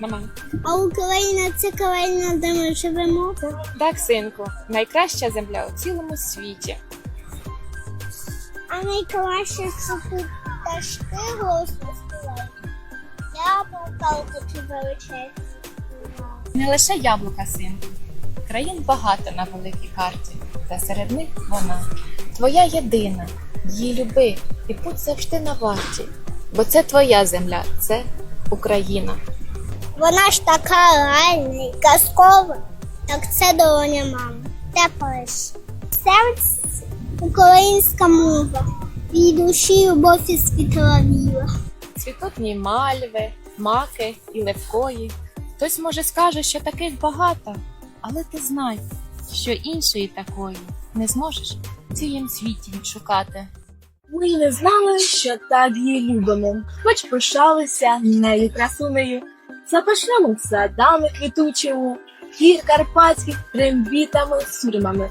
мене. А Україна це країна, де ми живемо. Так, синку, найкраща земля у цілому світі. А найкраще це тут пташки голосно співають. Яблука чи величезні. Не лише яблука, синку. Країн багато на великій карті, та серед них вона. Твоя єдина, її люби і будь завжди на варті. Бо це твоя земля, це Україна. Вона ж така реальна і казкова, як це долоня мами. Тепер серце українська мова, її душі любов і світла віра. Цвітуть мальви, маки і левкої. Хтось може скаже, що таких багато, але ти знай, що іншої такої не зможеш в цілім світі відшукати. Ми не знали, що так її любимо, хоч пишалися нею красунею, запашними садами квітучими, гір карпатських трембітами, сурмами.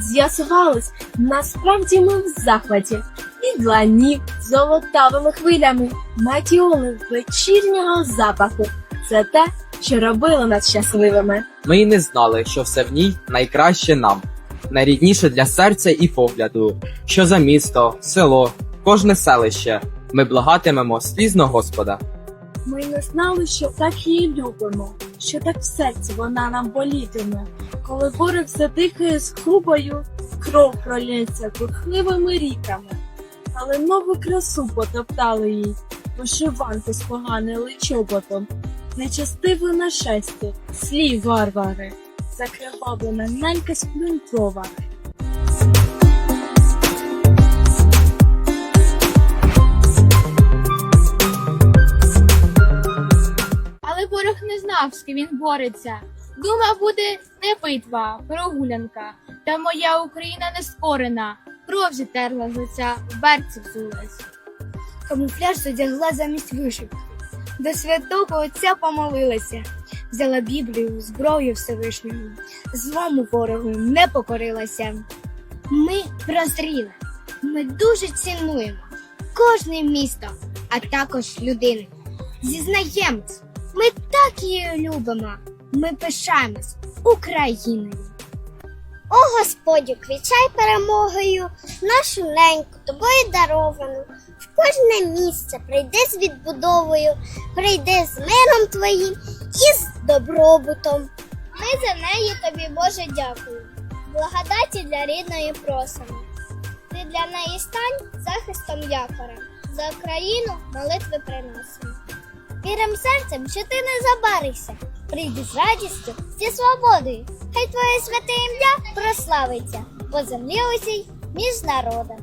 З'ясувалось, насправді ми в захваті, і длані золотавими хвилями, матіоли вечірнього запаху. Це те, що робило нас щасливими. Ми й не знали, що все в ній найкраще нам, найрідніше для серця і погляду, що за місто, село, кожне селище. Ми благатимемо слізно Господа. Ми не знали, що так її любимо, що так в серці вона нам болітиме, коли ворог задихає з хубою, кров пролється бурхливими ріками, але нову красу потоптали їй, вишиванку споганили чоботом, нечастиве нашестя, слів варвари, закривавлена ненька сплюндрова. Ворог знав, з ким він бореться. Думав, буде не битва, прогулянка. Та моя Україна не скорена. Кров зітерла з лиця, берці взулась. Камуфляж задягла замість вишивки. До святого отця помолилася. Взяла Біблію, зброю Всевишнього. Злому ворогу не покорилася. Ми прозріли. Ми дуже цінуємо кожне місто, а також людину. Зізнаємось, ми так її любимо. Ми пишаємось Україною. О Господю, квічай перемогою нашу неньку, тобою даровану. В кожне місце прийди з відбудовою, прийди з миром твоїм і з добробутом. Ми за неї тобі, Боже, дякую. Благодаті для рідної просимо. Ти для неї стань захистом якора. За Україну молитви приносимо. Вірим серцем, що ти не забаришся. Прийди з радістю, зі свободою. Хай твоє святе ім'я прославиться по землі усій між народами.